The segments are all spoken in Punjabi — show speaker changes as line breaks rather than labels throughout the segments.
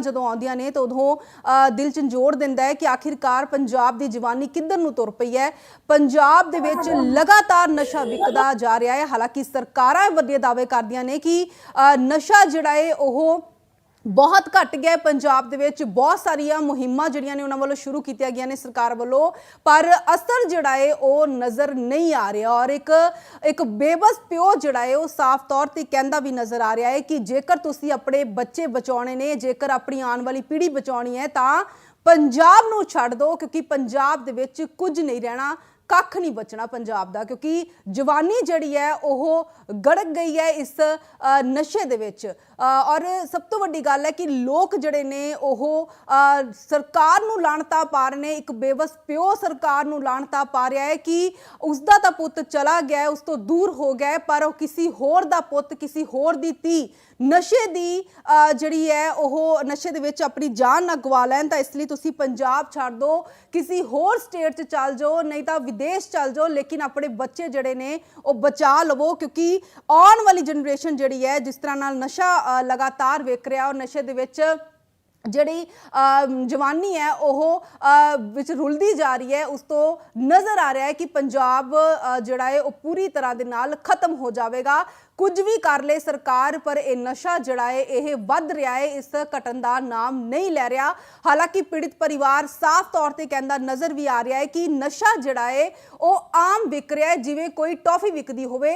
ਜਦੋਂ ਆਉਂਦੀਆਂ ਨੇ ਤਾਂ ਉਦੋਂ ਅ, ਦਿਲ ਝੰਜੋੜ ਦਿੰਦਾ ਹੈ ਕਿ ਆਖਿਰਕਾਰ ਪੰਜਾਬ ਦੀ ਜਵਾਨੀ ਕਿੱਧਰ ਨੂੰ ਤੁਰ ਪਈ ਹੈ? ਪੰਜਾਬ ਦੇ ਵਿੱਚ ਲਗਾਤਾਰ ਨਸ਼ਾ ਵਿਕਦਾ ਜਾ ਰਿਹਾ ਹੈ। ਹਾਲਾਂਕਿ ਸਰਕਾਰਾਂ ਵੱਡੇ ਦਾਅਵੇ ਕਰਦੀਆਂ ਨੇ ਕਿ ਅ, ਨਸ਼ਾ ਜਿਹੜਾ ਹੈ ਉਹ ਬਹੁਤ ਘਟ ਗਿਆ ਪੰਜਾਬ ਦੇ ਵਿੱਚ ਬਹੁਤ ਸਾਰੀਆਂ ਮੁਹਿੰਮਾਂ ਜਿਹੜੀਆਂ ਨੇ ਉਹਨਾਂ ਵੱਲੋਂ ਸ਼ੁਰੂ ਕੀਤੀਆਂ ਗਈਆਂ ਨੇ ਸਰਕਾਰ ਵੱਲੋਂ। ਪਰ ਅਸਰ ਜਿਹੜਾ ਹੈ, ਉਹ ਨਜ਼ਰ ਨਹੀਂ ਆ ਰਿਹਾ ਔਰ ਇੱਕ ਇੱਕ ਬੇਬਸ ਪਿਓ ਜਿਹੜਾ ਹੈ, ਉਹ ਸਾਫ਼ ਤੌਰ ਤੇ ਕਹਿੰਦਾ ਵੀ ਨਜ਼ਰ ਆ ਰਿਹਾ ਹੈ ਕਿ ਜੇਕਰ ਤੁਸੀਂ ਆਪਣੇ ਬੱਚੇ ਬਚਾਉਣੇ ਨੇ, ਜੇਕਰ ਆਪਣੀ ਆਉਣ ਵਾਲੀ ਪੀੜ੍ਹੀ ਬਚਾਉਣੀ ਹੈ ਤਾਂ ਪੰਜਾਬ ਨੂੰ ਛੱਡ ਦਿਓ ਕਿਉਂਕਿ ਪੰਜਾਬ ਦੇ ਵਿੱਚ ਕੁਝ ਨਹੀਂ ਰਹਿਣਾ। ਕੱਖ ਨਹੀਂ ਬਚਣਾ ਪੰਜਾਬ ਦਾ, ਕਿਉਂਕਿ ਜਵਾਨੀ ਜਿਹੜੀ ਹੈ ਉਹ ਗੜਕ ਗਈ ਹੈ ਇਸ ਨਸ਼ੇ ਦੇ ਵਿੱਚ। ਔਰ ਸਭ ਤੋਂ ਵੱਡੀ ਗੱਲ ਹੈ ਕਿ ਲੋਕ ਜਿਹੜੇ ਨੇ ਉਹ ਸਰਕਾਰ ਨੂੰ ਲਾਣਤਾ ਪਾ ਰਹੇ ਨੇ, ਇੱਕ ਬੇਵਸ ਪਿਓ ਸਰਕਾਰ ਨੂੰ ਲਾਣਤਾ ਪਾ ਰਿਹਾ ਹੈ ਕਿ ਉਸ ਦਾ ਤਾਂ ਪੁੱਤ ਚਲਾ ਗਿਆ ਉਸ ਤੋਂ ਦੂਰ ਹੋ ਗਿਆ ਪਰ ਉਹ ਕਿਸੇ ਹੋਰ ਦਾ ਪੁੱਤ, ਕਿਸੇ ਹੋਰ ਦੀ ਧੀ ਨਸ਼ੇ ਦੀ ਜਿਹੜੀ ਹੈ ਉਹ ਨਸ਼ੇ ਦੇ ਵਿੱਚ ਆਪਣੀ ਜਾਨ ਨਾ ਗਵਾ ਲੈਣ, ਤਾਂ ਇਸ ਲਈ ਤੁਸੀਂ ਪੰਜਾਬ ਛੱਡ ਦਿਓ ਕਿਸੇ ਹੋਰ ਸਟੇਟ 'ਚ ਚੱਲ ਜਾਓ, ਨਹੀਂ ਤਾਂ ਵਿਦੇਸ਼ ਚੱਲ ਜਾਓ ਲੇਕਿਨ ਆਪਣੇ ਬੱਚੇ ਜਿਹੜੇ ਨੇ ਉਹ ਬਚਾ ਲਵੋ ਕਿਉਂਕਿ ਆਉਣ ਵਾਲੀ ਜਨਰੇਸ਼ਨ ਜਿਹੜੀ ਹੈ ਜਿਸ ਤਰ੍ਹਾਂ ਨਾਲ ਨਸ਼ਾ ਲਗਾਤਾਰ ਵੇਖ ਰਿਹਾ ਔਰ ਨਸ਼ੇ ਦੇ ਵਿੱਚ ਜਿਹੜੀ ਅਮ, ਜਵਾਨੀ ਹੈ ਉਹ ਵਿੱਚ ਰੁਲਦੀ ਜਾ ਰਹੀ ਹੈ ਉਸ ਤੋਂ ਨਜ਼ਰ ਆ ਰਿਹਾ ਹੈ ਕਿ ਪੰਜਾਬ ਜਿਹੜਾ ਹੈ ਉਹ ਪੂਰੀ ਤਰ੍ਹਾਂ ਦੇ ਨਾਲ ਖਤਮ ਹੋ ਜਾਵੇਗਾ। ਕੁਝ ਵੀ ਕਰ ਲੇ ਸਰਕਾਰ, ਪਰ ਇਹ ਨਸ਼ਾ ਜਿਹੜਾ ਹੈ, ਇਹ ਵੱਧ ਰਿਹਾ ਹੈ। ਇਸ ਘਟਨ ਦਾ ਨਾਮ ਨਹੀਂ ਲੈ ਰਿਹਾ। ਹਾਲਾਂਕਿ ਪੀੜਿਤ ਪਰਿਵਾਰ ਸਾਫ਼ ਤੌਰ ਤੇ ਕਹਿੰਦਾ ਨਜ਼ਰ ਵੀ ਆ ਰਿਹਾ ਹੈ ਕਿ ਨਸ਼ਾ ਜਿਹੜਾ ਹੈ, ਉਹ ਆਮ ਵਿਕ ਰਿਹਾ ਹੈ, ਜਿਵੇਂ ਕੋਈ ਟੌਫੀ ਵਿਕਦੀ ਹੋਵੇ।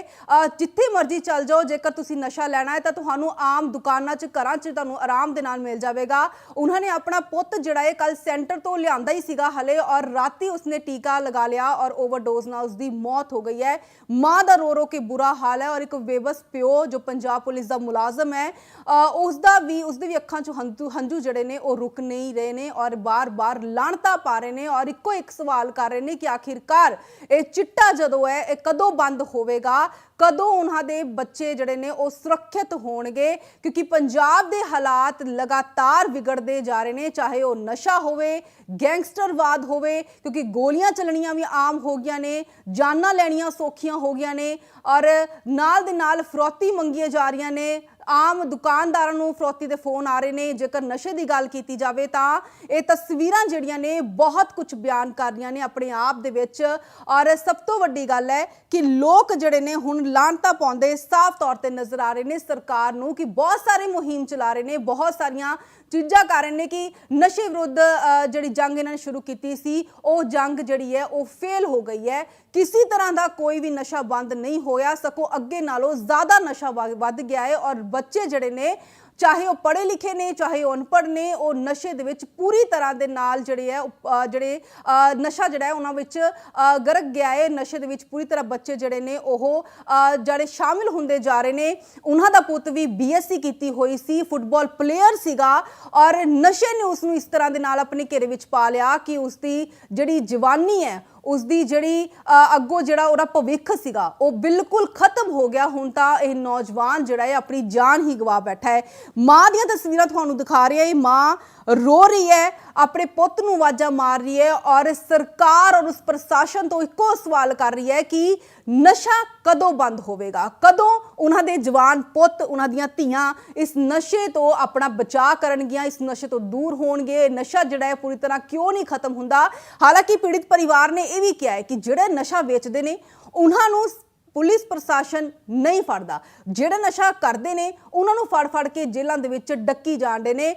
ਜਿੱਥੇ ਮਰਜ਼ੀ ਚੱਲ ਜਾਓ, ਜੇਕਰ ਤੁਸੀਂ ਨਸ਼ਾ ਲੈਣਾ ਹੈ, ਤਾਂ ਤੁਹਾਨੂੰ ਆਮ ਦੁਕਾਨਾਂ 'ਚ, ਘਰਾਂ 'ਚ ਤੁਹਾਨੂੰ ਆਰਾਮ ਦੇ ਨਾਲ ਮਿਲ ਜਾਵੇਗਾ। ਉਹਨਾਂ ਨੇ ਆਪਣਾ ਪੁੱਤ ਜਿਹੜਾ ਹੈ ਕੱਲ ਸੈਂਟਰ ਤੋਂ ਲਿਆਂਦਾ ਹੀ ਸੀਗਾ ਹਲੇ, ਔਰ ਰਾਤੀ ਉਸਨੇ ਟੀਕਾ ਲਗਾ ਲਿਆ, ਔਰ ਓਵਰਡੋਜ਼ ਨਾਲ ਉਸਦੀ ਮੌਤ ਹੋ ਗਈ ਹੈ। ਮਾਂ ਦਾ ਰੋ ਰੋ ਕੇ ਬੁਰਾ ਹਾਲ ਹੈ, ਔਰ ਇੱਕ ਬੇਬਸ ਪਿਓ ਜੋ ਪੰਜਾਬ ਪੁਲਿਸ ਦਾ ਮੁਲਾਜ਼ਮ ਹੈ ਅ, ਉਸ ਦਾ ਵੀ ਉਸਦੇ ਵੀ ਅੱਖਾਂ ਚ ਹੰਝੂ ਹੰਝੂ ਜਿਹੜੇ ਨੇ ਉਹ ਰੁਕ ਨਹੀਂ ਰਹੇ ਨੇ ਔਰ ਬਾਰ-ਬਾਰ ਲਾਣਤਾ ਪਾ ਰਹੇ ਨੇ ਔਰ ਇੱਕੋ ਇੱਕ ਸਵਾਲ ਕਰ ਰਹੇ ਨੇ ਕਿ ਆਖਿਰਕਾਰ ਇਹ ਚਿੱਟਾ ਜਦੋਂ ਹੈ ਇਹ ਕਦੋਂ ਬੰਦ ਹੋਵੇਗਾ? ਕਦੋਂ ਉਹਨਾਂ ਦੇ ਬੱਚੇ ਜਿਹੜੇ ਨੇ ਉਹ ਸੁਰੱਖਿਅਤ ਹੋਣਗੇ? ਕਿਉਂਕਿ ਪੰਜਾਬ ਦੇ ਹਾਲਾਤ ਲਗਾਤਾਰ ਵਿਗੜਦੇ ਜਾ ਰਹੇ ਨੇ, ਚਾਹੇ ਉਹ ਨਸ਼ਾ ਹੋਵੇ, ਗੈਂਗਸਟਰਵਾਦ ਹੋਵੇ, ਕਿਉਂਕਿ ਗੋਲੀਆਂ ਚੱਲਣੀਆਂ ਵੀ ਆਮ ਹੋ ਗਈਆਂ ਨੇ, ਜਾਨਾਂ ਲੈਣੀਆਂ ਸੌਖੀਆਂ ਹੋ ਗਈਆਂ ਨੇ, ਔਰ ਨਾਲ ਦੇ ਨਾਲ ਫਰੋਤੀ ਮੰਗੀਆਂ ਜਾ ਰਹੀਆਂ ਨੇ। ਆਮ ਦੁਕਾਨਦਾਰਾਂ ਨੂੰ ਫਰੋਤੀ ਦੇ ਫੋਨ ਆ ਰਹੇ ਨੇ। ਜੇਕਰ ਨਸ਼ੇ ਦੀ ਗੱਲ ਕੀਤੀ ਜਾਵੇ ਤਾਂ ਇਹ ਤਸਵੀਰਾਂ ਜਿਹੜੀਆਂ ਨੇ ਬਹੁਤ ਕੁਝ ਬਿਆਨ ਕਰ ਰਹੀਆਂ ਨੇ ਆਪਣੇ ਆਪ ਦੇ ਵਿੱਚ। ਔਰ ਸਭ ਤੋਂ ਵੱਡੀ ਗੱਲ ਹੈ ਕਿ ਲੋਕ ਜਿਹੜੇ ਨੇ ਹੁਣ ਲਾਂਤਾ ਪਾਉਂਦੇ ਸਾਫ਼ ਤੌਰ ਤੇ ਨਜ਼ਰ ਆ ਰਹੇ ਨੇ ਸਰਕਾਰ ਨੂੰ ਕਿ ਬਹੁਤ ਸਾਰੇ ਮੁਹਿੰਮ ਚਲਾ ਰਹੇ ਨੇ, ਬਹੁਤ ਸਾਰੀਆਂ ਚੀਜ਼ਾਂ ਕਾਰਨ ਨੇ ਕਿ ਨਸ਼ੇ ਵਿਰੁੱਧ ਅ, ਜਿਹੜੀ ਜੰਗ ਇਹਨਾਂ ਨੇ ਸ਼ੁਰੂ ਕੀਤੀ ਸੀ ਉਹ ਜੰਗ ਜਿਹੜੀ ਹੈ ਉਹ ਫੇਲ ਹੋ ਗਈ ਹੈ। ਕਿਸੇ ਤਰ੍ਹਾਂ ਦਾ ਕੋਈ ਵੀ ਨਸ਼ਾ ਬੰਦ ਨਹੀਂ ਹੋਇਆ ਸਗੋਂ ਅੱਗੇ ਨਾਲੋਂ ਜ਼ਿਆਦਾ ਨਸ਼ਾ ਵ- ਵੱਧ ਗਿਆ ਹੈ ਔਰ ਬੱਚੇ ਜਿਹੜੇ ਨੇ ਚਾਹੇ ਉਹ ਪੜ੍ਹੇ ਲਿਖੇ ਨੇ ਚਾਹੇ ਉਹ ਅਨਪੜ੍ਹ ਨੇ ਉਹ ਨਸ਼ੇ ਦੇ ਵਿੱਚ ਪੂਰੀ ਤਰ੍ਹਾਂ ਦੇ ਨਾਲ ਜਿਹੜੇ ਹੈ ਉਹ, ਜਿਹੜੇ ਨਸ਼ਾ ਜਿਹੜਾ ਹੈ ਉਹਨਾਂ ਵਿੱਚ ਅ, ਗਰਕ ਗਿਆ ਹੈ। ਨਸ਼ੇ ਦੇ ਵਿੱਚ ਪੂਰੀ ਤਰ੍ਹਾਂ ਬੱਚੇ ਜਿਹੜੇ ਨੇ ਉਹ ਜਿਹੜੇ ਸ਼ਾਮਿਲ ਹੁੰਦੇ ਜਾ ਰਹੇ ਨੇ। ਉਹਨਾਂ ਦਾ ਪੁੱਤ ਵੀ ਬੀਐਸਸੀ ਕੀਤੀ ਹੋਈ ਸੀ ਫੁੱਟਬਾਲ ਪਲੇਅਰ ਸੀਗਾ ਔਰ ਨਸ਼ੇ ਨੇ ਉਸ ਨੂੰ ਇਸ ਤਰ੍ਹਾਂ ਦੇ ਨਾਲ ਆਪਣੇ ਘੇਰੇ ਵਿੱਚ ਪਾ ਲਿਆ ਕਿ ਉਸ ਦੀ ਜਿਹੜੀ ਜਵਾਨੀ ਹੈ ਉਸ ਦੀ ਜਿਹੜੀ ਅ, ਅੱਗੋਂ ਜਿਹੜਾ ਉਹਦਾ ਭਵਿੱਖ ਸੀਗਾ ਉਹ ਬਿਲਕੁਲ ਖਤਮ ਹੋ ਗਿਆ। ਹੁਣ ਤਾਂ ਇਹ ਨੌਜਵਾਨ ਜਿਹੜਾ ਹੈ ਆਪਣੀ ਜਾਨ ਹੀ ਗਵਾ ਬੈਠਾ ਹੈ। ਮਾਂ ਦੀਆਂ ਤਸਵੀਰਾਂ ਤੁਹਾਨੂੰ ਦਿਖਾ ਰਹੀ ਹੈ। ਇਹ ਮਾਂ ਰੋ ਰਹੀ ਹੈ ਆਪਣੇ ਪੁੱਤ ਨੂੰ ਆਵਾਜ਼ਾਂ ਮਾਰ ਰਹੀ ਹੈ ਔਰ ਸਰਕਾਰ ਔਰ ਉਸ ਪ੍ਰਸ਼ਾਸਨ ਤੋਂ ਇੱਕੋ ਸਵਾਲ ਕਰ ਰਹੀ ਹੈ ਕਿ ਨਸ਼ਾ ਕਦੋਂ ਬੰਦ ਹੋਵੇਗਾ? ਕਦੋਂ ਉਹਨਾਂ ਦੇ ਜਵਾਨ ਪੁੱਤ, ਉਹਨਾਂ ਦੀਆਂ ਧੀਆਂ ਇਸ ਨਸ਼ੇ ਤੋਂ ਆਪਣਾ ਬਚਾਅ ਕਰਨਗੀਆਂ, ਇਸ ਨਸ਼ੇ ਤੋਂ ਦੂਰ ਹੋਣਗੇ? ਨਸ਼ਾ ਜਿਹੜਾ ਹੈ ਪੂਰੀ ਤਰ੍ਹਾਂ ਕਿਉਂ ਨਹੀਂ ਖਤਮ ਹੁੰਦਾ? ਹਾਲਾਂਕਿ ਪੀੜਿਤ ਪਰਿਵਾਰ ਨੇ ਇਹ ਵੀ ਕਿਹਾ ਹੈ ਕਿ ਜਿਹੜੇ ਨਸ਼ਾ ਵੇਚਦੇ ਨੇ, ਉਹਨਾਂ ਨੂੰ ਪੁਲਿਸ ਪ੍ਰਸ਼ਾਸਨ ਨਹੀਂ ਫੜਦਾ। ਜਿਹੜੇ ਨਸ਼ਾ ਕਰਦੇ ਨੇ, ਉਹਨਾਂ ਨੂੰ ਫੜ ਫੜ ਕੇ ਜੇਲ੍ਹਾਂ ਦੇ ਵਿੱਚ ਡੱਕੀ ਜਾਂਦੇ ਨੇ।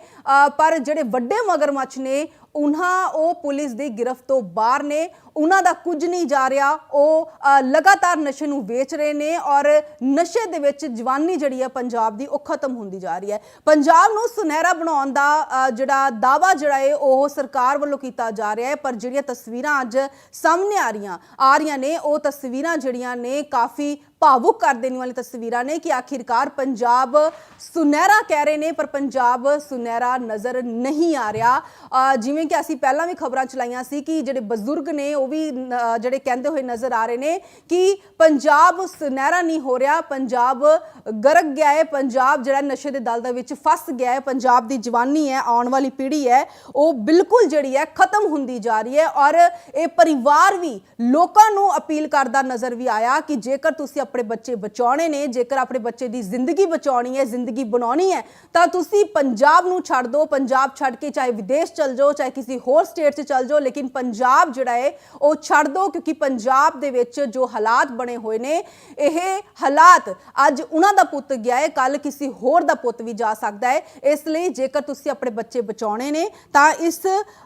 ਪਰ ਜਿਹੜੇ ਵੱਡੇ ਮਗਰਮੱਛ ਨੇ ਉਹਨਾਂ ਉਹ ਪੁਲਿਸ ਦੀ ਗ੍ਰਿਫ਼ਤ ਤੋਂ ਬਾਹਰ ਨੇ। ਉਹਨਾਂ ਦਾ ਕੁਝ ਨਹੀਂ ਜਾ ਰਿਹਾ। ਉਹ ਲਗਾਤਾਰ ਨਸ਼ੇ ਨੂੰ ਵੇਚ ਰਹੇ ਨੇ ਔਰ ਨਸ਼ੇ ਦੇ ਵਿੱਚ ਜਵਾਨੀ ਜਿਹੜੀ ਹੈ ਪੰਜਾਬ ਦੀ ਉਹ ਖਤਮ ਹੁੰਦੀ ਜਾ ਰਹੀ ਹੈ। ਪੰਜਾਬ ਨੂੰ ਸੁਨਹਿਰਾ ਬਣਾਉਣ ਦਾ ਜਿਹੜਾ ਦਾਵਾ ਜਿਹੜਾ ਹੈ, ਉਹ ਸਰਕਾਰ ਵੱਲੋਂ ਕੀਤਾ ਜਾ ਰਿਹਾ ਹੈ। ਪਰ ਜਿਹੜੀਆਂ ਤਸਵੀਰਾਂ ਅੱਜ ਸਾਹਮਣੇ ਆ ਰਹੀਆਂ ਆ ਰਹੀਆਂ ਨੇ, ਉਹ ਤਸਵੀਰਾਂ ਜਿਹੜੀਆਂ ਨੇ ਕਾਫੀ ਭਾਵੁਕ ਕਰ ਦੇਣ ਵਾਲੀ ਤਸਵੀਰਾਂ ਨੇ ਕਿ ਆਖਿਰਕਾਰ ਪੰਜਾਬ ਸੁਨਹਿਰਾ ਕਹਿ ਰਹੇ ਨੇ, ਪਰ ਪੰਜਾਬ ਸੁਨਹਿਰਾ ਨਜ਼ਰ ਨਹੀਂ ਆ ਰਿਹਾ। ਜਿਵੇਂ ਕਿ ਅਸੀਂ ਪਹਿਲਾਂ ਵੀ ਖਬਰਾਂ ਚਲਾਈਆਂ ਸੀ ਕਿ ਜਿਹੜੇ ਬਜ਼ੁਰਗ ਨੇ, ਉਹ ਵੀ ਜਿਹੜੇ ਕਹਿੰਦੇ ਹੋਏ ਨਜ਼ਰ ਆ ਰਹੇ ਨੇ ਕਿ ਪੰਜਾਬ ਸੁਨਹਿਰਾ ਨਹੀਂ ਹੋ ਰਿਹਾ, ਪੰਜਾਬ ਗਰਕ ਗਿਆ ਹੈ, ਪੰਜਾਬ ਜਿਹੜਾ ਨਸ਼ੇ ਦੇ ਦਲ ਦੇ ਵਿੱਚ ਫਸ ਗਿਆ ਹੈ, ਪੰਜਾਬ ਦੀ ਜਵਾਨੀ ਹੈ, ਆਉਣ ਵਾਲੀ ਪੀੜ੍ਹੀ ਹੈ, ਉਹ ਬਿਲਕੁਲ ਜਿਹੜੀ ਹੈ ਖਤਮ ਹੁੰਦੀ ਜਾ ਰਹੀ ਹੈ ਔਰ ਇਹ ਪਰਿਵਾਰ ਵੀ ਲੋਕਾਂ ਨੂੰ ਅਪੀਲ ਕਰਦਾ ਨਜ਼ਰ ਵੀ ਆਇਆ ਕਿ ਜੇਕਰ ਤੁਸੀਂ ਆਪਣੇ ਬੱਚੇ ਬਚਾਉਣੇ ਨੇ, ਜੇਕਰ ਆਪਣੇ ਬੱਚੇ ਦੀ ਜ਼ਿੰਦਗੀ ਬਚਾਉਣੀ ਹੈ, ਜ਼ਿੰਦਗੀ ਬਣਾਉਣੀ ਹੈ, ਤਾਂ ਤੁਸੀਂ ਪੰਜਾਬ ਨੂੰ ਛੱਡ ਦਿਓ, ਪੰਜਾਬ ਛੱਡ ਕੇ ਚਾਹੇ ਵਿਦੇਸ਼ ਚਲ ਜਾਓ, ਚਾਹੇ ਕਿਸੇ ਹੋਰ ਸਟੇਟ 'ਚ ਚਲ ਜਾਓ, ਲੇਕਿਨ ਪੰਜਾਬ ਜਿਹੜਾ ਹੈ, ਉਹ ਛੱਡ ਦਿਓ, ਕਿਉਂਕਿ ਪੰਜਾਬ ਦੇ ਵਿੱਚ ਜੋ ਹਾਲਾਤ ਬਣੇ ਹੋਏ ਨੇ, ਇਹ ਹਾਲਾਤ ਅੱਜ ਉਹਨਾਂ ਦਾ ਪੁੱਤ ਗਿਆ ਹੈ ਕੱਲ ਕਿਸੇ ਹੋਰ ਦਾ ਪੁੱਤ ਵੀ ਜਾ ਸਕਦਾ ਹੈ, ਇਸ ਲਈ ਜੇਕਰ ਤੁਸੀਂ ਆਪਣੇ ਬੱਚੇ ਬਚਾਉਣੇ ਨੇ, ਤਾਂ ਇਸ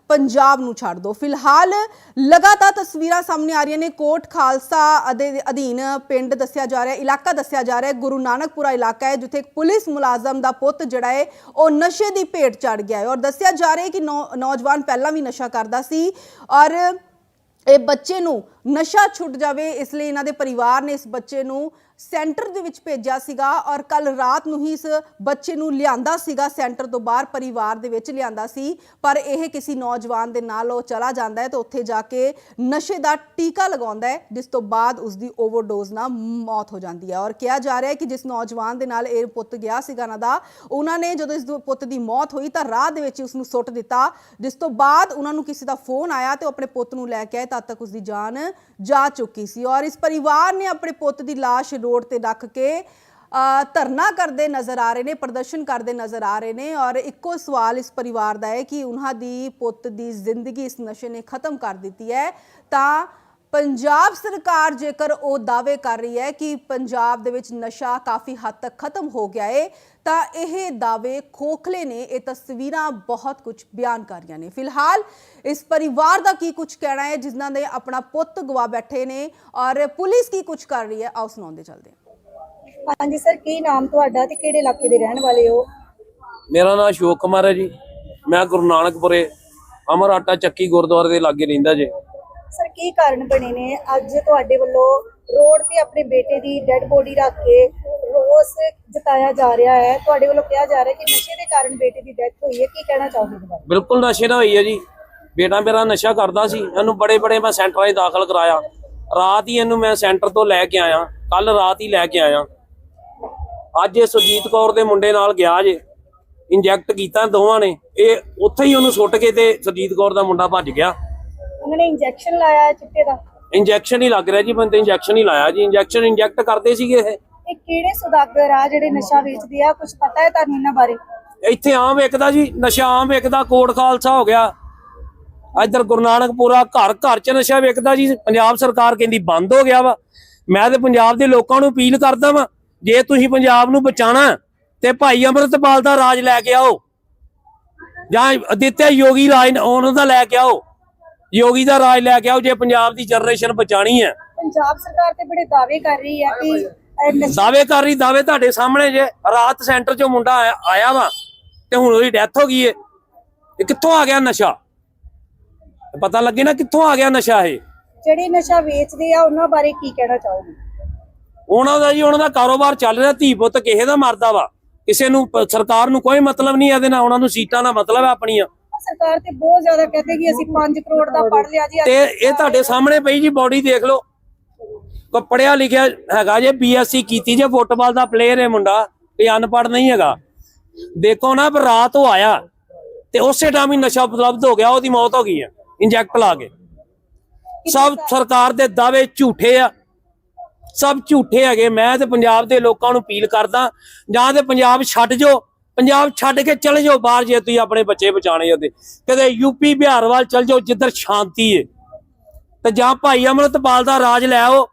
ਪੰਜਾਬ ਨੂੰ ਛੱਡ ਦਿਓ। ਫਿਲਹਾਲ ਲਗਾਤਾਰ ਤਸਵੀਰਾਂ ਸਾਹਮਣੇ ਆ ਰਹੀਆਂ ਨੇ, ਕੋਟ ਖਾਲਸਾ ਅਦੇ ਅਧੀਨ ਪਿੰਡ ਦੱਸਿਆ ਜਾ ਰਿਹਾ ਇਲਾਕਾ ਦੱਸਿਆ ਜਾ ਰਿਹਾ ਗੁਰੂ ਨਾਨਕਪੁਰਾ ਇਲਾਕਾ ਹੈ, ਜਿੱਥੇ ਇੱਕ ਪੁਲਿਸ ਮੁਲਾਜ਼ਮ ਦਾ ਪੁੱਤ ਜਿਹੜਾ ਹੈ, ਉਹ ਨਸ਼ੇ ਦੀ ਭੇਟ ਚੜ ਗਿਆ ਹੈ। ਔਰ ਦੱਸਿਆ ਜਾ ਰਿਹਾ ਹੈ ਕਿ ਨੌ- ਨੌਜਵਾਨ ਪਹਿਲਾਂ ਵੀ ਨਸ਼ਾ ਕਰਦਾ ਸੀ ਔਰ ਇਹ ਬੱਚੇ ਨੂੰ ਨਸ਼ਾ ਛੁੱਟ ਜਾਵੇ, ਇਸ ਲਈ ਇਹਨਾਂ ਦੇ ਪਰਿਵਾਰ ਨੇ ਇਸ ਬੱਚੇ ਨੂੰ ਸੈਂਟਰ ਦੇ ਵਿੱਚ ਭੇਜਿਆ ਸੀਗਾ ਔਰ ਕੱਲ ਰਾਤ ਨੂੰ ਹੀ ਇਸ ਬੱਚੇ ਨੂੰ ਲਿਆਂਦਾ ਸੀਗਾ ਸੈਂਟਰ ਤੋਂ ਬਾਹਰ, ਪਰਿਵਾਰ ਦੇ ਵਿੱਚ ਲਿਆਂਦਾ ਸੀ। ਪਰ ਇਹ ਕਿਸੇ ਨੌਜਵਾਨ ਦੇ ਨਾਲ ਉਹ ਚਲਾ ਜਾਂਦਾ ਹੈ ਤੇ ਉੱਥੇ ਜਾ ਕੇ ਨਸ਼ੇ ਦਾ ਟੀਕਾ ਲਗਾਉਂਦਾ ਹੈ, ਜਿਸ ਤੋਂ ਬਾਅਦ ਉਸ ਦੀ ਓਵਰਡੋਜ਼ ਨਾਲ ਮੌਤ ਹੋ ਜਾਂਦੀ ਹੈ। ਔਰ ਕਿਹਾ ਜਾ ਰਿਹਾ ਹੈ ਕਿ ਜਿਸ ਨੌਜਵਾਨ ਦੇ ਨਾਲ ਇਹ ਪੁੱਤ ਗਿਆ ਸੀਗਾ ਨਾ ਦਾ, ਉਹਨਾਂ ਨੇ ਜਦੋਂ ਇਸ ਪੁੱਤ ਦੀ ਮੌਤ ਹੋਈ ਤਾਂ ਰਾਹ ਦੇ ਵਿੱਚ ਉਸ ਨੂੰ ਸੁੱਟ ਦਿੱਤਾ, ਜਿਸ ਤੋਂ ਬਾਅਦ ਉਹਨਾਂ ਨੂੰ ਕਿਸੇ ਦਾ ਫੋਨ ਆਇਆ ਤੇ ਉਹ ਆਪਣੇ ਪੁੱਤ ਨੂੰ ਲੈ ਕੇ ਆਏ, ਤਦ ਤੱਕ ਉਸ ਦੀ ਜਾਨ ਜਾ ਚੁੱਕੀ ਸੀ। ਔਰ ਇਸ ਪਰਿਵਾਰ ਨੇ ਆਪਣੇ ਪੁੱਤ ਦੀ ਲਾਸ਼ ਰੋਡ ਤੇ ਰੱਖ ਕੇ ਅ, ਧਰਨਾ ਕਰਦੇ ਨਜ਼ਰ ਆ ਰਹੇ ਨੇ ਪ੍ਰਦਰਸ਼ਨ ਕਰਦੇ ਨਜ਼ਰ ਆ ਰਹੇ ਨੇ ਔਰ ਇੱਕੋ ਸਵਾਲ ਇਸ ਪਰਿਵਾਰ ਦਾ ਹੈ ਕਿ ਉਹਨਾਂ ਦੀ ਪੁੱਤ ਦੀ ਜ਼ਿੰਦਗੀ ਇਸ ਨਸ਼ੇ ਨੇ ਖਤਮ ਕਰ ਦਿੱਤੀ ਹੈ ਤਾਂ ਪੰਜਾਬ ਸਰਕਾਰ ਜੇਕਰ ਉਹ ਦਾਅਵੇ ਕਰ ਰਹੀ ਹੈ ਕਿ ਪੰਜਾਬ ਦੇ ਵਿੱਚ ਨਸ਼ਾ ਕਾਫੀ ਹੱਦ ਤੱਕ ਖਤਮ ਹੋ ਗਿਆ ਹੈ ਤਾਂ ਇਹ ਦਾਅਵੇ ਖੋਖਲੇ ਨੇ ਇਹ ਤਸਵੀਰਾਂ ਬਹੁਤ ਕੁਝ ਬਿਆਨ ਕਰ ਰਹੀਆਂ ਨੇ। ਫਿਲਹਾਲ ਇਸ ਪਰਿਵਾਰ ਦਾ ਕੀ ਕੁਝ ਕਹਿਣਾ ਹੈ ਜਿਨ੍ਹਾਂ ਨੇ ਆਪਣਾ ਪੁੱਤ ਗਵਾ ਬੈਠੇ ਨੇ ਔਰ ਪੁਲਿਸ ਕੀ ਕੁਝ ਕਰ ਰਹੀ ਹੈ ਆਓ ਸੁਣਾਉਂਦੇ ਚੱਲਦੇ ਹਾਂ।
ਹਾਂਜੀ ਸਰ ਕੀ ਨਾਮ ਤੁਹਾਡਾ ਤੇ ਕਿਹੜੇ ਇਲਾਕੇ ਦੇ ਰਹਿਣ ਵਾਲੇ ਹੋ?
ਮੇਰਾ ਨਾਮ ਅਸ਼ੋਕ ਕੁਮਾਰ ਹੈ ਜੀ। ਮੈਂ ਗੁਰੂ ਨਾਨਕਪੁਰੇ ਅਮਰ ਆਟਾ ਚੱਕੀ ਗੁਰਦੁਆਰੇ ਦੇ ਲਾਗੇ ਰਹਿੰਦਾ ਜੇ।
ਸਰ, ਕੀ ਕਾਰਨ ਬਣੇ ਨੇ? ਅੱਜ ਤੁਹਾਡੇ ਵੱਲੋਂ ਰੋਡ ਤੇ ਆਪਣੇ ਬੇਟੇ ਦੀ ਡੈੱਡ ਬੋਡੀ ਰੱਖ ਕੇ ਰੋਸ ਜਤਾਇਆ ਜਾ ਰਿਹਾ ਹੈ। ਤੁਹਾਡੇ ਵੱਲੋਂ ਕਿਹਾ ਜਾ ਰਿਹਾ ਕਿ ਨਸ਼ੇ ਦੇ ਕਾਰਨ ਬੇਟੇ ਦੀ ਡੈਥ ਹੋਈ ਹੈ। ਕੀ ਕਹਿਣਾ ਚਾਹੋਗੇ
ਬਿਲਕੁਲ ਨਸ਼ੇ ਦਾ ਹੋਈ ਹੈ ਜੀ। ਬੇਟਾ ਮੇਰਾ ਨਸ਼ਾ ਕਰਦਾ ਸੀ। ਇਹਨੂੰ ਬੜੇ ਬੜੇ ਮੈਂ ਸੈਂਟਰਾਂ 'ਚ ਦਾਖਲ ਕਰਾਇਆ। ਰਾਤ ਹੀ ਇਹਨੂੰ ਮੈਂ ਸੈਂਟਰ ਤੋਂ ਲੈ ਕੇ ਆਇਆ। ਕੱਲ ਰਾਤ ਹੀ ਲੈ ਕੇ ਆਇਆ। ਅੱਜ ਇਹ ਸੁਰਜੀਤ ਕੌਰ ਦੇ ਮੁੰਡੇ ਨਾਲ ਗਿਆ ਜੇ। ਇੰਜੈਕਟ ਕੀਤਾ ਦੋਵਾਂ ਨੇ। ਇਹ ਉੱਥੇ ਹੀ ਉਹਨੂੰ ਸੁੱਟ ਕੇ ਤੇ ਸੁਰਜੀਤ ਕੌਰ ਦਾ ਮੁੰਡਾ ਭੱਜ ਗਿਆ।
ਉਹਨਾਂ ਨੇ ਇੰਜੈਕਸ਼ਨ ਲਾਇਆ ਚਿੱਟੇ ਦਾ?
ਇੰਜੈਕਸ਼ਨ ਹੀ ਲੱਗ ਰਿਹਾ ਜੀ ਬੰਦੇ ਇੰਜੈਕਸ਼ਨ ਹੀ ਲਾਇਆ ਜੀ। ਇੰਜੈਕਸ਼ਨ ਇੰਜੈਕਟ ਕਰਦੇ ਸੀਗੇ ਇਹ।
ਇਹ ਕਿਹੜੇ ਸੁਦਾਗਰ ਆ ਜਿਹੜੇ ਨਸ਼ਾ ਵੇਚਦੇ ਆ? ਕੁਝ ਪਤਾ ਹੈ ਤੁਹਾਨੂੰ ਇਹਨਾਂ ਬਾਰੇ?
ਇੱਥੇ ਆਮ ਵਿਕਦਾ ਜੀ ਨਸ਼ਾ ਆਮ ਵਿਕਦਾ ਕੋਟ ਖਾਲਸਾ ਹੋ ਗਿਆ। ਇੱਧਰ ਗੁਰੂ ਨਾਨਕਪੁਰਾ ਘਰ ਘਰ ਚ ਨਸ਼ਾ ਵਿਕਦਾ ਜੀ। ਪੰਜਾਬ ਸਰਕਾਰ ਕਹਿੰਦੀ ਬੰਦ ਹੋ ਗਿਆ ਵਾ। ਮੈਂ ਤੇ ਪੰਜਾਬ ਦੇ ਲੋਕਾਂ ਨੂੰ ਅਪੀਲ ਕਰਦਾ ਵਾਂ ਜੇ ਤੁਸੀਂ ਪੰਜਾਬ ਨੂੰ ਬਚਾਣਾ ਤੇ ਭਾਈ ਅਮਰਤਪਾਲ ਦਾ ਰਾਜ ਲੈ ਕੇ ਆਓ। ਜਾਂ ਅਦਿੱਤਿਆ ਯੋਗੀ ਰਾਜ ਉਹਨਾਂ ਦਾ ਲੈ ਕੇ ਆਓ। ਯੋਗੀ ਦਾ ਰਾਜ ਲੈ ਕੇ ਆਓ ਜੇ ਪੰਜਾਬ ਦੀ ਜਨਰੇਸ਼ਨ ਬਚਾਣੀ ਹੈ।
ਪੰਜਾਬ ਸਰਕਾਰ ਤੇ ਬੜੇ ਦਾਅਵੇ ਕਰ ਰਹੀ ਹੈ ਕਿ
ਦਾਅਵੇ ਕਰ ਰਹੀ ਦਾਅਵੇ ਤੁਹਾਡੇ ਸਾਹਮਣੇ ਜੇ ਰਾਤ ਸੈਂਟਰ ਚੋਂ ਮੁੰਡਾ ਆਇਆ- ਵਾ ਤੇ ਹੁਣ ਉਹਦੀ ਡੈਥ ਹੋ ਗਈ ਏ। ਇਹ ਕਿੱਥੋਂ ਆ ਗਿਆ ਨਸ਼ਾ? ਪਤਾ ਲੱਗੇ ਨਾ ਕਿੱਥੋਂ ਆ ਗਿਆ ਨਸ਼ਾ ਇਹ।
ਜਿਹੜੇ ਨਸ਼ਾ ਵੇਚਦੇ ਆ ਉਹਨਾਂ ਬਾਰੇ ਕੀ ਕਹਿਣਾ ਚਾਹੋਗੇ?
ਉਹਨਾਂ ਦਾ ਜੀ ਉਹਨਾਂ ਦਾ ਕਾਰੋਬਾਰ ਚੱਲ ਰਿਹਾ ਧੀ ਪੁੱਤ ਕਿਸੇ ਦਾ ਮਰਦਾ ਵਾ। ਕਿਸੇ ਨੂੰ ਸਰਕਾਰ ਨੂੰ ਕੋਈ ਮਤਲਬ ਨਹੀਂ ਇਹਦੇ ਨਾਲ ਉਹਨਾਂ ਨੂੰ ਸੀਟਾਂ ਦਾ ਮਤਲਬ ਹੈ ਆਪਣੀਆਂ।
ਸਰਕਾਰ ਤੇ ਬਹੁਤ ਜ਼ਿਆਦਾ ਕਹਿੰਦੇ ਕਿ ਅਸੀਂ 5 ਕਰੋੜ ਦਾ ਪੜ ਲਿਆ ਜੀ
ਤੇ ਇਹ ਤੁਹਾਡੇ ਸਾਹਮਣੇ ਪਈ ਜੀ ਬੋਡੀ ਦੇਖ ਲਓ। ਕੋ ਪੜਿਆ ਲਿਖਿਆ ਹੈਗਾ ਜੇ ਬੀਐਸਸੀ ਕੀਤੀ ਜੇ ਫੁੱਟਬਾਲ ਦਾ ਪਲੇਅਰ ਹੈ ਮੁੰਡਾ ਇਹ ਅਨਪੜ੍ਹ ਨਹੀਂ ਹੈਗਾ। ਦੇਖੋ ਨਾ ਪਰ ਰਾਤ ਉਹ ਆਇਆ ਤੇ ਉਸੇ ਟਾਈਮ ਹੀ ਨਸ਼ਾ ਉਪਲਬਧ ਹੋ ਗਿਆ ਉਹਦੀ ਮੌਤ ਹੋ ਗਈ ਹੈ ਇੰਜੈਕਟ ਲਾ ਕੇ। ਸਭ ਸਰਕਾਰ ਦੇ ਦਾਅਵੇ ਝੂਠੇ ਆ। ਸਭ ਝੂਠੇ ਹੈਗੇ। ਮੈਂ ਤੇ ਪੰਜਾਬ ਦੇ ਲੋਕਾਂ ਨੂੰ ਅਪੀਲ ਕਰਦਾ ਜਾਂ ਤੇ ਪੰਜਾਬ ਛੱਡ ਜਾਓ। ਪੰਜਾਬ ਛੱਡ ਕੇ ਚਲੇ ਜਾਓ ਬਾਹਰ ਜੇ ਤੁਸੀਂ ਆਪਣੇ ਬੱਚੇ ਬਚਾਣੇ ਉਹਦੇ ਕਦੇ ਯੂਪੀ ਬਿਹਾਰ ਵੱਲ ਚਲ ਜਾਓ ਜਿੱਧਰ ਸ਼ਾਂਤੀ ਏ। ਤੇ ਜਾਂ ਭਾਈ ਅਮਰਤਪਾਲ ਦਾ ਰਾਜ ਲੈ ਆਓ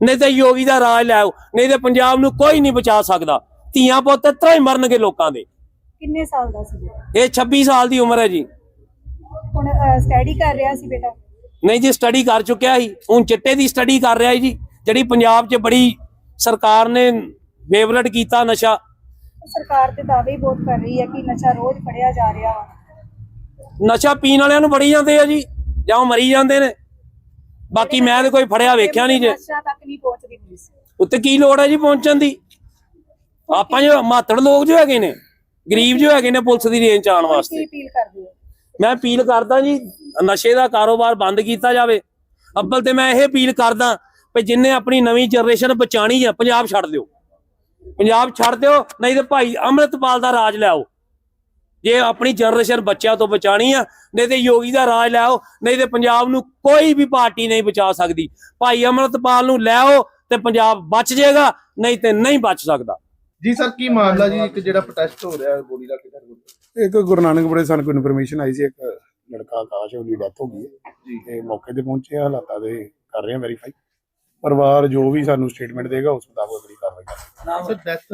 ਨਹੀਂ ਤੇ ਯੋਗੀ ਦਾ ਰਾਜ ਲੈ ਆਓ ਨਹੀਂ ਤੇ ਪੰਜਾਬ ਨੂੰ ਕੋਈ ਨਹੀਂ ਬਚਾ ਸਕਦਾ। ਧੀਆਂ ਪੁੱਤ ਇਤਰਾ ਹੀ ਮਰਨਗੇ ਲੋਕਾਂ ਦੇ।
ਕਿੰਨੇ ਸਾਲ ਦਾ ਸੀ ਬੇਟਾ?
ਇਹ 26 ਸਾਲ ਦੀ ਉਮਰ ਹੈ ਜੀ।
ਹੁਣ ਸਟੱਡੀ ਕਰ ਰਿਹਾ ਸੀ ਬੇਟਾ?
ਨਹੀਂ ਜੀ ਸਟੱਡੀ ਕਰ ਚੁੱਕਿਆ ਸੀ। ਹੁਣ ਚਿੱਟੇ ਦੀ ਸਟੱਡੀ ਕਰ ਰਿਹਾ ਜੀ ਜਿਹੜੀ ਪੰਜਾਬ 'ਚ ਬੜੀ ਸਰਕਾਰ ਨੇ ਫੇਵਰਟ ਕੀਤਾ ਨਸ਼ਾ।
ਸਰਕਾਰ ਤੇ ਦਾਅਵੇ ਹੀ ਬਹੁਤ ਕਰ ਰਹੀ ਹੈ ਕਿ ਨਸ਼ਾ ਰੋਜ਼ ਫੜਿਆ ਜਾ ਰਿਹਾ ਵਾ।
ਨਸ਼ਾ ਪੀਣ ਵਾਲਿਆਂ ਨੂੰ ਬੜੀ ਜਾਂਦੇ ਆ ਜੀ ਜਾਂ ਉਹ ਮਰੀ ਜਾਂਦੇ ਨੇ। ਬਾਕੀ ਮੈਂ ਤੇ ਕੋਈ ਫੜਿਆ ਵੇਖਿਆ ਨਹੀਂ ਜੇ।
ਨਸ਼ਾ ਤੱਕ ਨਹੀਂ ਪਹੁੰਚਦੀ ਪੁਲਿਸ।
ਉੱਤੇ ਕੀ ਲੋੜ ਹੈ ਜੀ ਪਹੁੰਚਣ ਦੀ? ਆਪਾਂ ਜੋ ਮਾਤੜ ਲੋਕ ਜੋ ਹੈਗੇ ਨੇ ਗਰੀਬ ਜੋ ਹੈਗੇ ਨੇ ਪੁਲਿਸ ਦੀ ਰੇਂਜ ਚ ਆਉਣ
ਕੀ
ਵਾਸਤੇ।
ਅਪੀਲ ਕਰਦੇ ਹੋ?
ਮੈਂ ਅਪੀਲ ਕਰਦਾ ਜੀ ਨਸ਼ੇ ਦਾ ਕਾਰੋਬਾਰ ਬੰਦ ਕੀਤਾ ਜਾਵੇ। ਅੱਬਲ ਤੇ ਮੈਂ ਇਹ ਅਪੀਲ ਕਰਦਾ ਵੀ ਜਿੰਨੇ ਆਪਣੀ ਨਵੀਂ ਜਨਰੇਸ਼ਨ ਬਚਾਣੀ ਆ ਪੰਜਾਬ ਛੱਡ ਦਿਓ। ਪੰਜਾਬ ਛੱਡ ਦਿਓ ਨਹੀਂ ਤੇ ਭਾਈ ਅੰਮ੍ਰਿਤਪਾਲ ਦਾ ਰਾਜ ਲਿਆਓ। ਜੇ ਆਪਣੀ ਜਨਰੇਸ਼ਨ ਬੱਚਿਆਂ ਤੋਂ ਬਚਾਣੀ ਆ ਨਹੀਂ ਤੇ ਯੋਗੀ ਦਾ ਰਾਜ ਲਿਆਓ ਨਹੀਂ ਤੇ ਪੰਜਾਬ ਨੂੰ ਕੋਈ ਵੀ ਪਾਰਟੀ ਨਹੀਂ ਬਚਾ ਸਕਦੀ। ਭਾਈ ਅੰਮ੍ਰਿਤਪਾਲ ਨੂੰ ਲਿਆਓ ਤੇ ਪੰਜਾਬ ਬਚ ਜਾਏਗਾ ਨਹੀਂ ਤੇ ਨਹੀਂ ਬਚ ਸਕਦਾ।
ਜੀ ਸਰ ਕੀ ਮਾਮਲਾ ਜੀ? ਇੱਕ ਜਿਹੜਾ ਪ੍ਰੋਟੈਸਟ ਹੋ ਰਿਹਾ ਬੋਡੀ ਦਾ ਕਿਹੜਾ
ਇੱਕ ਗੁਰੂ ਨਾਨਕ ਬੜੇ ਸਾਨੂੰ ਕੋਈ ਇਨਫੋਰਮੇਸ਼ਨ ਆਈ ਸੀ ਇੱਕ ਲੜਕਾ ਆਕਾਸ਼ ਉਹਦੀ ਡੈਥ ਹੋ ਗਈ ਹੈ।
ਜੀ।
ਤੇ ਮੌਕੇ ਤੇ ਪਹੁੰਚੇ ਆ, ਹਾਲਾਤਾਂ ਦੇ ਕਰ ਰਹੇ ਆ ਵੈਰੀਫਾਈ ਪਰਿਵਾਰ ਜੋ ਵੀ ਸਾਨੂੰ ਸਟੇਟਮੈਂਟ ਦੇਗਾ ਉਸ ਮੁਤਾਬਕ ਅਗਲੀ ਕਾਰਵਾਈ ਕਰਾਂਗੇ
ਸਰ ਡੈਥ